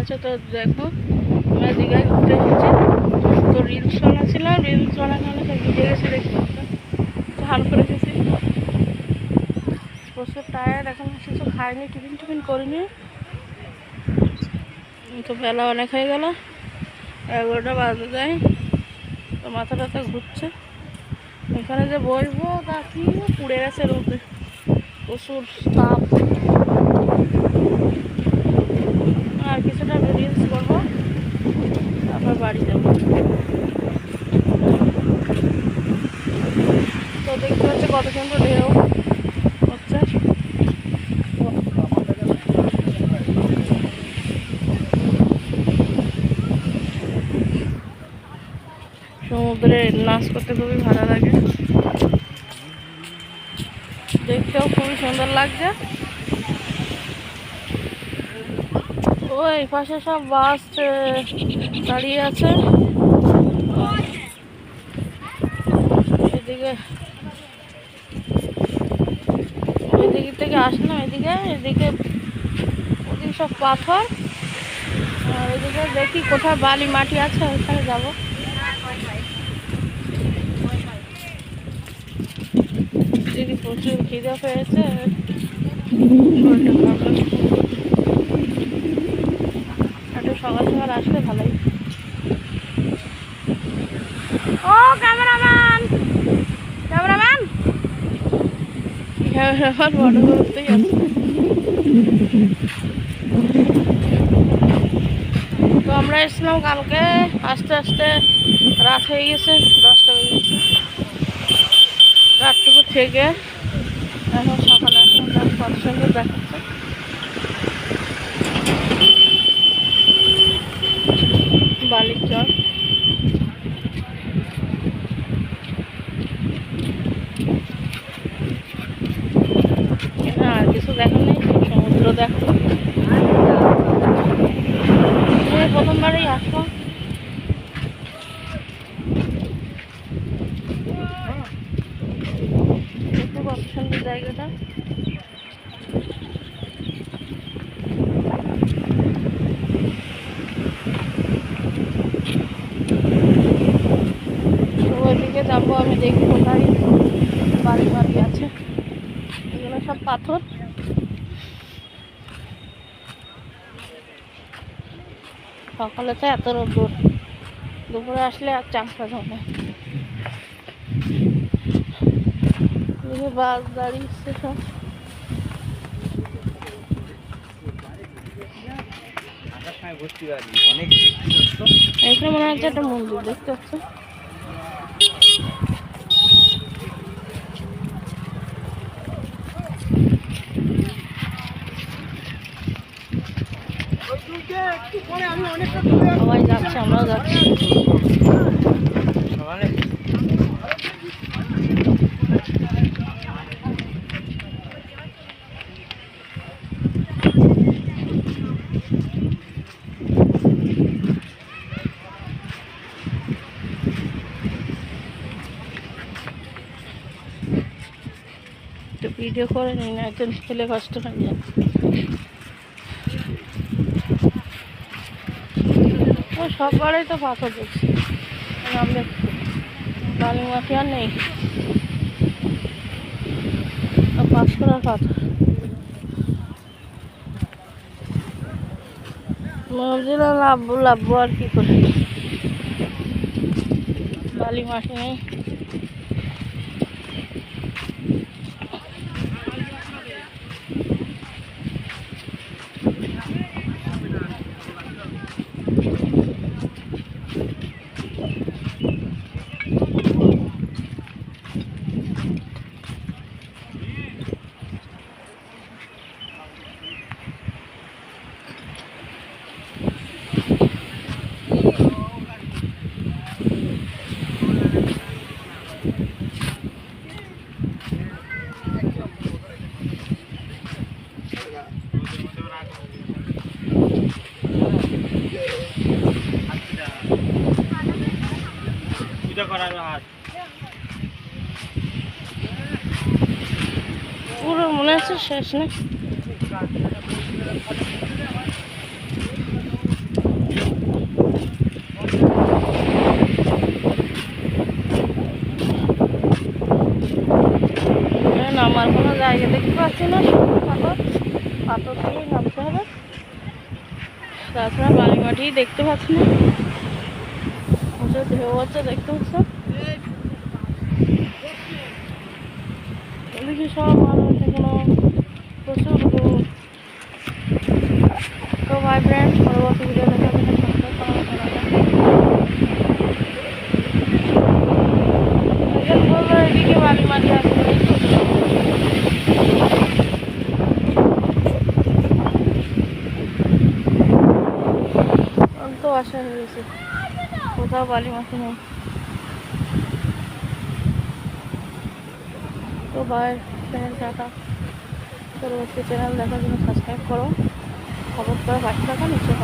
আছে, তো দেখো আমরা দীঘায় ঘুরতে এসেছি। তো রিলস বানাচ্ছিলাম রিলস বানানো সব ভিজে গেছে দেখতে ঝাল করে গেছি প্রচুর টায়ার্ড এখন কিছু খাইনি, টিফিন টিফিন করিনি। তো বেলা অনেক হয়ে গেল, এগারোটা বাজে যায়। তো মাথা টাথা ঘুরছে। এখানে যে বসবো, তা কি পুড়ে গেছে রোদে। প্রচুর তাপ। আর কিছুটা রিলস করব। তারপর বাড়ি যাব। তো দেখতে পাচ্ছি কত সুন্দর ঢেউ হচ্ছে। সমুদ্রে নাচ করতে খুবই ভালো লাগে। দেখতেও খুবই সুন্দর লাগছে। ওই পাশে সব বাস দাঁড়িয়ে আছে। এদিকে ওই দিক থেকে আসলাম এদিকে এদিকে ওদিকে সব পাথর। আর এদিকে দেখি কোথায় বালি মাটি আছে, ওইখানে যাব। প্রচুর খিদে পেয়েছে শরীরটা খারাপ লাগছে। একটু সকাল সকাল আসলে ভালোই ও ক্যামেরাম্যান ক্যামেরাম্যান ক্যামেরাম্যান বড় করতেই আছে তো আমরা এসেছিলাম কালকে, আস্তে আস্তে রাত হয়ে গেছে, দশটা হয়ে গেছে। রাতটুকু থেকে এখন সকালে এখন কত সুন্দর দেখাচ্ছে। বালির চর এখানে আর কিছু দেখা নেই সমুদ্র দেখো প্রথমবারই আসলাম দেখতে জায়গাটা। যাব আমি দেখি কোথায় বাড়ি বাড়ি আছে। এগুলো সব পাথর। সকালে তো এত রোদ্দুর দুপুরে আসলে আর চান্স পাওয়া না। বাস দাঁড়িয়েছে সব এখানে মনে হচ্ছে একটা মন্দির দেখতে পাচ্ছ? সবাই যাচ্ছে আমরাও যাচ্ছি। ভিডিও করে নিই না একজন ছেলে কষ্ট হয়ে যায় সববারই তো পাথর দেখছি। আমরা বালি মাটি আর নেই। পাঁচশোটার পাথর। ভাবছিলাম লাভবো লাভবো আর কি করে। বালি মাটি নেই। পূজা করাবে হাত পুরো মনে হচ্ছে শেষ না আমার কোনো জায়গা দেখতে পাচ্ছি না পাথর দিয়ে নামতে হবে। তাছাড়া বালি মাটি দেখতে পাচ্ছি না। প্রচুর ঢেউ হচ্ছে, দেখতে পাচ্ছ? এদিকে সব মানুষ এখনও প্রচুর তো ভাই ফ্রেন্ড পরবর্তী ভিডিও দেখা হবে এদিকে বালি মাটি আছে এই তো। আসা হয়ে গেছে। কোথাও বালি মাটি নেই। তো বাইর চ্যানেল দেখা পরবর্তী চ্যানেল দেখার জন্য সাবস্ক্রাইব করো। খবর করে পাশে থাকা, নিশ্চয়ই